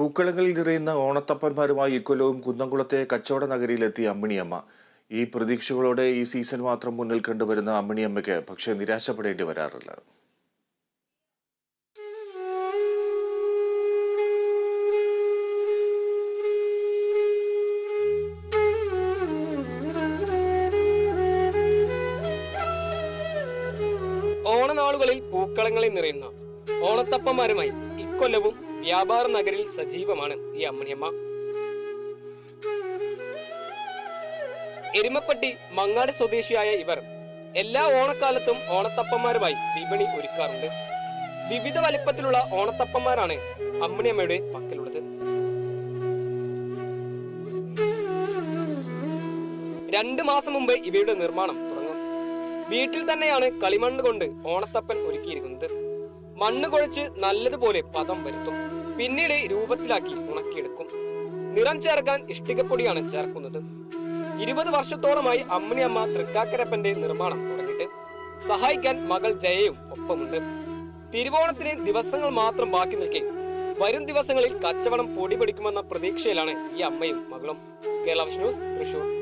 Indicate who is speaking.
Speaker 1: പൂക്കളങ്ങളിൽ നിറയുന്ന ഓണത്തപ്പന്മാരുമായി ഇക്കൊല്ലവും കുന്നംകുളത്തെ കച്ചവട നഗരിയിലെത്തിയ അമ്മിണിയമ്മ. ഈ പ്രതീക്ഷകളോടെ ഈ സീസൺ മാത്രം മുന്നിൽ കണ്ടുവരുന്ന അമ്മിണിയമ്മയ്ക്ക് പക്ഷേ നിരാശപ്പെടേണ്ടി വരാറില്ല.
Speaker 2: ഓണനാളുകളിൽ പൂക്കളങ്ങളിൽ നിറയുന്ന ഓണത്തപ്പന്മാരുമായി ഇക്കൊല്ലവും വ്യാപാര നഗരിൽ സജീവമാണ് ഈ അമ്മണിയമ്മ. എരുമപ്പട്ടി മങ്ങാട് സ്വദേശിയായ ഇവർ എല്ലാ ഓണക്കാലത്തും ഓണത്തപ്പന്മാരുമായി വിപണി ഒരുക്കാറുണ്ട്. വിവിധ വലിപ്പത്തിലുള്ള ഓണത്തപ്പന്മാരാണ് അമ്മണിയമ്മയുടെ പക്കലുള്ളത്. രണ്ട് മാസം മുമ്പ് ഇവയുടെ നിർമ്മാണം തുടങ്ങും. വീട്ടിൽ തന്നെയാണ് കളിമണ്ണ് കൊണ്ട് ഓണത്തപ്പൻ ഒരുക്കിയിരിക്കുന്നത്. മണ്ണ് കുഴച്ച് നല്ലതുപോലെ പദം വരുത്തും. പിന്നീട് രൂപത്തിലാക്കി ഉണക്കിയെടുക്കും. നിറം ചേർക്കാൻ ഇഷ്ടികപ്പൊടിയാണ് ചേർക്കുന്നത്. ഇരുപത് വർഷത്തോളമായി അമ്മിണിയമ്മ തൃക്കാക്കരപ്പന്റെ നിർമ്മാണം തുടങ്ങിയിട്ട് സഹായിക്കാൻ മകൾ ജയയും ഒപ്പമുണ്ട്. തിരുവോണത്തിന് ദിവസങ്ങൾ മാത്രം ബാക്കി നിൽക്കെ വരും ദിവസങ്ങളിൽ കച്ചവടം പൊടി പിടിക്കുമെന്ന പ്രതീക്ഷയിലാണ് ഈ അമ്മയും മകളും. കേരള ന്യൂസ് തൃശൂർ.